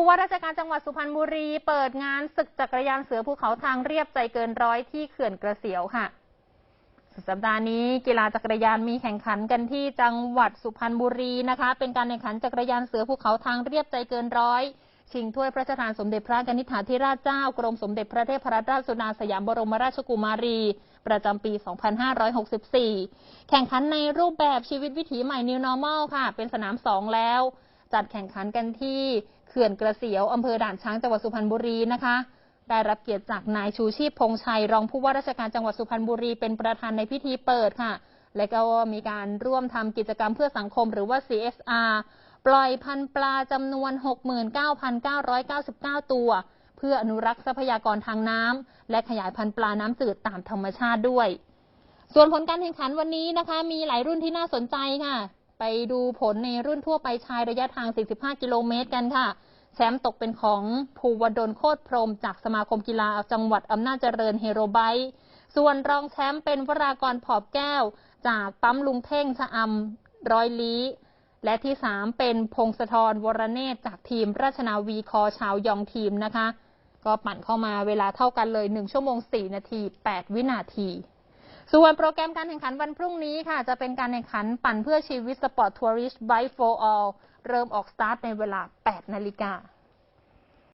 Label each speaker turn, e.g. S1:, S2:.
S1: ผู้ว่าราชการจังหวัดสุพรรณบุรีเปิดงานศึกจักรยานเสือภูเขาทางเรียบใจเกินร้อยที่เขื่อนกระเสียวค่ะ สุดสัปดาห์นี้กีฬาจักรยานมีแข่งขันกันที่จังหวัดสุพรรณบุรีนะคะ เป็นการแข่งขันจักรยานเสือภูเขาทางเรียบใจเกินร้อยชิงถ้วยพระราชทานสมเด็จพระกนิษฐาธิราชเจ้ากรมสมเด็จพระเทพรัตนราชสุดาสยามบรมราชกุมารี ประจำปี 2564 แข่งขันในรูปแบบชีวิตวิถีใหม่ New Normal ค่ะ เป็นสนามสองแล้ว จัดแข่งขันกันที่เขื่อนกระเสียวอำเภอด่านช้างจังหวัดสุพรรณบุรีนะคะ ได้รับเกียรติจากนายชูชีพพงชัย รองผู้ว่าราชการจังหวัดสุพรรณบุรีเป็นประธานในพิธีเปิดค่ะ และก็มีการร่วมทำกิจกรรมเพื่อสังคมหรือว่า CSR ปล่อยพันปลาจำนวน 69,999 ตัว เพื่ออนุรักษ์ทรัพยากรทางน้ำและขยายพันธุ์ปลาน้ำจืดตามธรรมชาติด้วยส่วนผลการแข่งขันวันนี้นะคะ มีหลายรุ่นที่น่าสนใจค่ะ ไปดูผลในรุ่นทั่วไปชายระยะทาง 45 กิโลเมตรกันค่ะ แชมป์ตกเป็นของภูวดลโคตรพรมจากสมาคมกีฬาจังหวัดอำนาจเจริญเฮโรไบต์ส่วนรองแชมป์เป็นวรากรผอบแก้ว จากปั๊มลุงเพ่งชะอำร้อยลี้และที่สามเป็นพงศธรวรเนตจากทีมราชนาวีคอชาวยองทีมนะคะ ก็ปั่นเข้ามาเวลาเท่ากันเลย 1 ชั่วโมง 4 นาที 8 วินาที ส่วนโปรแกรมการแข่งขันวันพรุ่งนี้ค่ะ จะเป็นการแข่งขันปั่นเพื่อชีวิตสปอร์ตทัวริสต์ไบ for all เริ่มออกสตาร์ทในเวลา 8 นาฬิกา